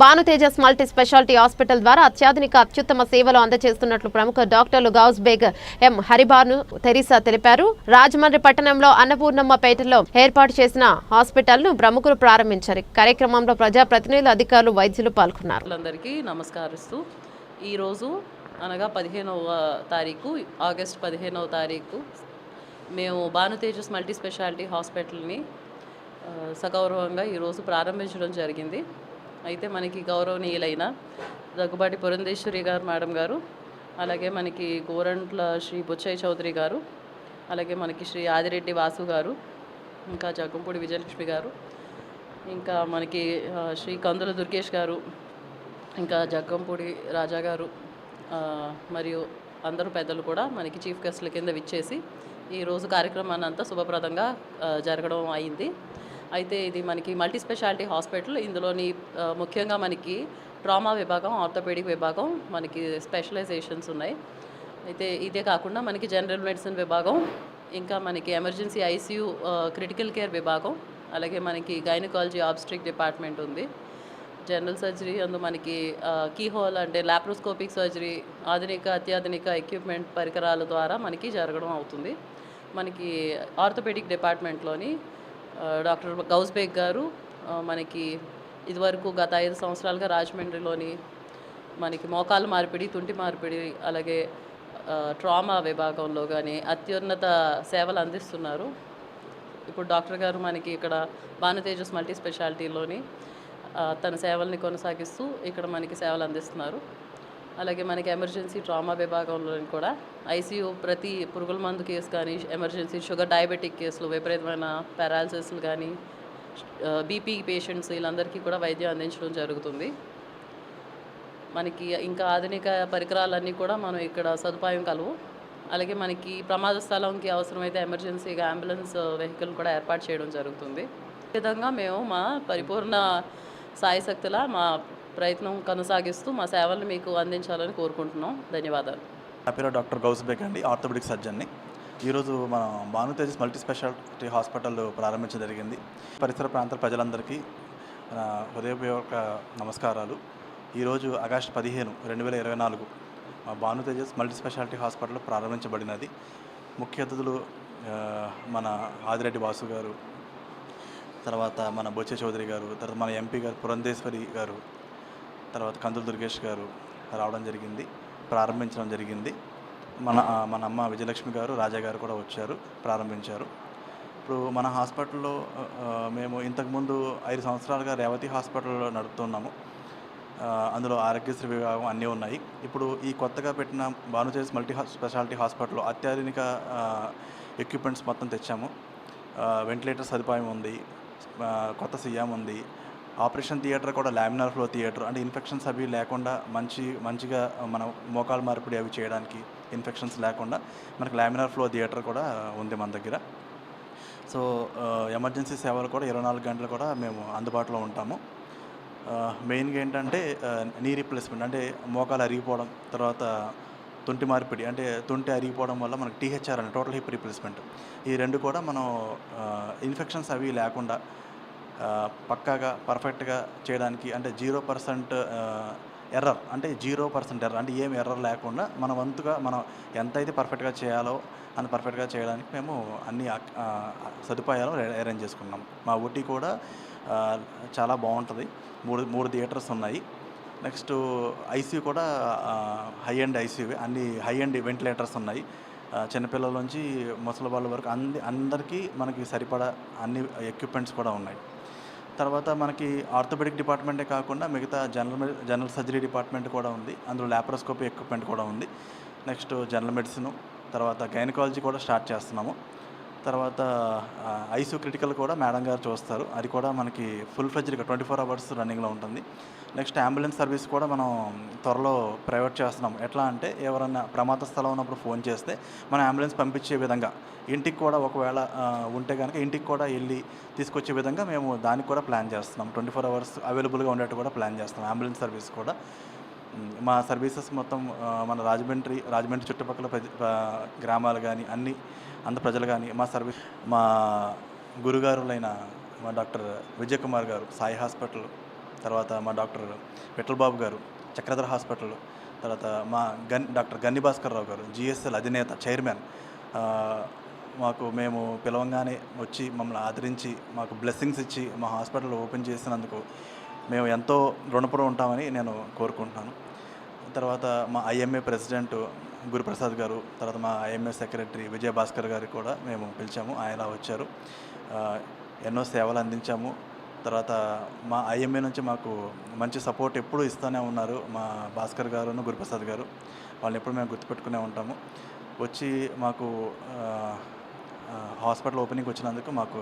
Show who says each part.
Speaker 1: భానుతేజస్ multi speciality hospital ద్వారా అత్యాధునిక అత్యుత్తమ సేవలు అందజేస్తున్నట్లు ప్రముఖ డాక్టర్లు గౌస్ బేగ్ ఎం. హరిబాను తెరీసా తెలిపారు. రాజమండ్రి పట్టణంలో అన్నపూర్ణమ్మ పేటలో ఏర్పాటు చేసిన హాస్పిటల్ను ప్రముఖులు ప్రారంభించారు. కార్యక్రమంలో ప్రజాప్రతినిధులు అధికారులు వైద్యులు పాల్గొన్నారు.
Speaker 2: అందరికీ నమస్కరిస్తూ ఈరోజు అనగా పదిహేనవ తారీఖు ఆగస్ట్ పదిహేనవ తారీఖు మేము భానుతేజస్ మల్టీ స్పెషాలిటీ హాస్పిటల్ని సగౌరవంగా ఈరోజు ప్రారంభించడం జరిగింది. అయితే మనకి గౌరవనీయులైన దగ్గుబాటి పురంధేశ్వరి గారు మేడం గారు అలాగే మనకి గోరంట్ల శ్రీ బుచ్చయ్య చౌదరి గారు అలాగే మనకి శ్రీ ఆదిరెడ్డి వాసు గారు ఇంకా జగ్గంపూడి విజయలక్ష్మి గారు ఇంకా మనకి శ్రీ కందుల దుర్గేష్ గారు ఇంకా జగ్గంపూడి రాజా గారు మరియు అందరూ పెద్దలు కూడా మనకి చీఫ్ గెస్ట్ల కింద విచ్చేసి ఈరోజు కార్యక్రమాన్ని అంతా శుభప్రదంగా జరగడం అయింది. అయితే ఇది మనకి మల్టీ స్పెషాలిటీ హాస్పిటల్ ఇందులోని ముఖ్యంగా మనకి ట్రామా విభాగం ఆర్థోపెడిక్ విభాగం మనకి స్పెషలైజేషన్స్ ఉన్నాయి. అయితే ఇదే కాకుండా మనకి జనరల్ మెడిసిన్ విభాగం ఇంకా మనకి ఎమర్జెన్సీ ఐసీయూ క్రిటికల్ కేర్ విభాగం అలాగే మనకి గైనకాలజీ ఆబ్స్ట్రిక్ డిపార్ట్మెంట్ ఉంది. జనరల్ సర్జరీ అందు మనకి కీ హోల్ అంటే లాప్రోస్కోపిక్ సర్జరీ ఆధునిక అత్యాధునిక ఎక్విప్మెంట్ పరికరాల ద్వారా మనకి జరగడం అవుతుంది. మనకి ఆర్థోపెడిక్ డిపార్ట్మెంట్లోని డాక్టర్ గౌస్బేగ్ గారు మనకి ఇదివరకు గత ఐదు సంవత్సరాలుగా రాజమండ్రిలోని మనకి మోకాలు మార్పిడి తుంటి మార్పిడి అలాగే ట్రామా విభాగంలో కానీ అత్యున్నత సేవలు అందిస్తున్నారు. ఇప్పుడు డాక్టర్ గారు మనకి ఇక్కడ భానుతేజస్ మల్టీ స్పెషాలిటీలోని తన సేవల్ని కొనసాగిస్తూ ఇక్కడ మనకి సేవలు అందిస్తున్నారు. అలాగే మనకి ఎమర్జెన్సీ ట్రామా విభాగంలో కూడా ఐసీయూ ప్రతి పురుగుల మందు కేసు కానీ ఎమర్జెన్సీ షుగర్ డయాబెటిక్ కేసులు విపరీతమైన పారాలసిస్లు కానీ బీపీ పేషెంట్స్ వీళ్ళందరికీ కూడా వైద్యం అందించడం జరుగుతుంది. మనకి ఇంకా ఆధునిక పరికరాలన్నీ కూడా మనం ఇక్కడ సదుపాయం కలవు. అలాగే మనకి ప్రమాద స్థలంకి అవసరమైతే ఎమర్జెన్సీగా అంబులెన్స్ వెహికల్ కూడా ఏర్పాటు చేయడం జరుగుతుంది. విధంగా మేము మా పరిపూర్ణ సాయశక్తుల మా ప్రయత్నం కొనసాగిస్తూ మా సేవలను మీకు అందించాలని కోరుకుంటున్నాం. ధన్యవాదాలు.
Speaker 3: నా పేరు డాక్టర్ గౌస్బేక్ అండి ఆర్థోపెడిక్ సర్జన్ని. ఈరోజు మన భానుతేజస్ మల్టీ స్పెషాలిటీ హాస్పిటల్ ప్రారంభించడం జరిగింది. పరిసర ప్రాంతాల ప్రజలందరికీ హృదయపూర్వక నమస్కారాలు. ఈరోజు ఆగస్టు పదిహేను రెండు వేల ఇరవై నాలుగు భానుతేజస్ మల్టీ స్పెషాలిటీ హాస్పిటల్ ప్రారంభించబడినది. ముఖ్య అతిథులు మన ఆదిరెడ్డి వాసు గారు తర్వాత మన బొచ్చే చౌదరి గారు తర్వాత మన ఎంపీ గారు పురంధేశ్వరి గారు తర్వాత కందులు దుర్గేష్ గారు రావడం జరిగింది ప్రారంభించడం జరిగింది. మన మన అమ్మ విజయలక్ష్మి గారు రాజా గారు కూడా వచ్చారు ప్రారంభించారు. ఇప్పుడు మన హాస్పిటల్లో మేము ఇంతకుముందు ఐదు సంవత్సరాలుగా రేవతి హాస్పిటల్లో నడుపుతున్నాము. అందులో ఆరోగ్యశ్రీ విభాగం అన్నీ ఉన్నాయి. ఇప్పుడు ఈ కొత్తగా పెట్టిన భానుతేజ్ మల్టీ స్పెషాలిటీ హాస్పిటల్లో అత్యాధునిక ఎక్విప్మెంట్స్ మొత్తం తెచ్చాము. వెంటిలేటర్ సదుపాయం ఉంది కొత్త సీఎం ఉంది ఆపరేషన్ థియేటర్ కూడా లామినార్ ఫ్లో థియేటర్. అంటే ఇన్ఫెక్షన్స్ అవి లేకుండా మంచి మంచిగా మన మోకాలు మార్పిడి అవి చేయడానికి ఇన్ఫెక్షన్స్ లేకుండా మనకు లామినార్ ఫ్లో థియేటర్ కూడా ఉంది మన దగ్గర. సో ఎమర్జెన్సీ సేవలు కూడా ఇరవై నాలుగు గంటలు కూడా మేము అందుబాటులో ఉంటాము. మెయిన్గా ఏంటంటే నీ రీప్లేస్మెంట్ అంటే మోకాలు అరిగిపోవడం తర్వాత తుంటి మార్పిడి అంటే తుంటి అరిగిపోవడం వల్ల మనకి టీహెచ్ఆర్ అని టోటల్ హిప్ రీప్లేస్మెంట్ ఈ రెండు కూడా మనం ఇన్ఫెక్షన్స్ అవి లేకుండా పక్కాగా పర్ఫెక్ట్గా చేయడానికి అంటే జీరో పర్సెంట్ ఎర్రర్ అంటే జీరో పర్సెంట్ ఎర్రర్ అంటే ఏం ఎర్రర్ లేకుండా మన వంతుగా మనం ఎంతైతే పర్ఫెక్ట్గా చేయాలో అంత పర్ఫెక్ట్గా చేయడానికి మేము అన్ని సదుపాయాలు అరేంజ్ చేసుకున్నాం. మా ఊటీ కూడా చాలా బాగుంటుంది. మూడు మూడు థియేటర్స్ ఉన్నాయి. నెక్స్ట్ ఐసీయూ కూడా హై అండ్ ఐసీయూ అన్ని హై అండ్ వెంటిలేటర్స్ ఉన్నాయి. చిన్నపిల్లల నుంచి ముసలి వాళ్ళ వరకు అంది అందరికీ మనకి సరిపడా అన్ని ఎక్విప్మెంట్స్ కూడా ఉన్నాయి. తర్వాత మనకి ఆర్థోపెడిక్ డిపార్ట్మెంటే కాకుండా మిగతా జనరల్ జనరల్ సర్జరీ డిపార్ట్మెంట్ కూడా ఉంది. అందులో ల్యాప్రోస్కోపీ ఎక్విప్మెంట్ కూడా ఉంది. నెక్స్ట్ జనరల్ మెడిసిన్ తర్వాత గైనకాలజీ కూడా స్టార్ట్ చేస్తున్నాము. తర్వాత ఐసీయూ క్రిటికల్ కూడా మేడం గారు చూస్తారు. అది కూడా మనకి ఫుల్ ఫ్లెజ్డ్గా ట్వంటీ ఫోర్ అవర్స్ రన్నింగ్లో ఉంటుంది. నెక్స్ట్ అంబులెన్స్ సర్వీస్ కూడా మనం త్వరలో ప్రైవేట్ చేస్తున్నాం. ఎట్లా అంటే ఎవరన్నా ప్రమాద స్థలం ఉన్నప్పుడు ఫోన్ చేస్తే మనం అంబులెన్స్ పంపించే విధంగా ఇంటికి కూడా ఒకవేళ ఉంటే కనుక ఇంటికి కూడా వెళ్ళి తీసుకొచ్చే విధంగా మేము దానికి కూడా ప్లాన్ చేస్తున్నాం. ట్వంటీ ఫోర్ అవర్స్ అవైలబుల్గా ఉండేట్టు కూడా ప్లాన్ చేస్తున్నాం. అంబులెన్స్ సర్వీస్ కూడా. మా సర్వీసెస్ మొత్తం మన రాజమండ్రి రాజమండ్రి చుట్టుపక్కల ప్ర- గ్రామాలు కానీ అన్ని అంత ప్రజలు కానీ మా సర్వీస్ మా గురుగారులైన మా డాక్టర్ విజయ్ కుమార్ గారు సాయి హాస్పిటల్ తర్వాత మా డాక్టర్ విఠలబాబు గారు చక్రధర హాస్పిటల్ తర్వాత మా గన్ డాక్టర్ గన్ని భాస్కర్ రావు గారు జిఎస్ఎల్ అధినేత చైర్మన్ మాకు మేము పిలవంగానే వచ్చి మమ్మల్ని ఆదరించి మాకు బ్లెస్సింగ్స్ ఇచ్చి మా హాస్పిటల్ ఓపెన్ చేసినందుకు మేము ఎంతో రుణపడి ఉంటామని నేను కోరుకుంటున్నాను. తర్వాత మా ఐఎంఏ ప్రెసిడెంట్ గురుప్రసాద్ గారు తర్వాత మా ఐఎంఏ సెక్రటరీ విజయ భాస్కర్ గారికి కూడా మేము పిలిచాము. ఆయన వచ్చారు. ఎన్నో సేవలు అందించాము. తర్వాత మా ఐఎంఏ నుంచి మాకు మంచి సపోర్ట్ ఎప్పుడూ ఇస్తూనే ఉన్నారు మా భాస్కర్ గారును గురుప్రసాద్ గారు. వాళ్ళని ఎప్పుడు మేము గుర్తుపెట్టుకునే ఉంటాము. వచ్చి మాకు హాస్పిటల్ ఓపెనింగ్ వచ్చినందుకు మాకు